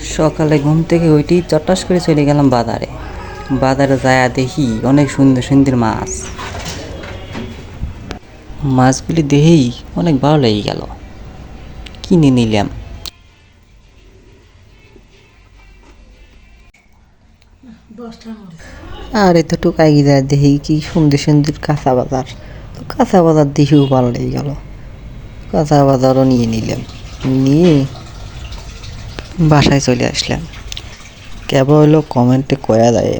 সকালে ঘুম থেকে ওইটি চটাস করে চলে গেলাম বাজারে। বাজারে যায়া দেখি অনেক সুন্দর সুন্দর মাছ। মাছগুলি দেখেই অনেক ভালো লেগে গেল। কিনে নিলাম। আর এত টুকাই গিয়ে দেখি কি সুন্দর সুন্দর কাঁচা বাজার। তো কাঁচা বাজার দেখেও ভালো লেগে গেল। কাঁচা বাজারও নিয়ে নিলাম। নিয়ে বাসায় চলে আসলাম। কেবল কমেন্টে কয়া যায়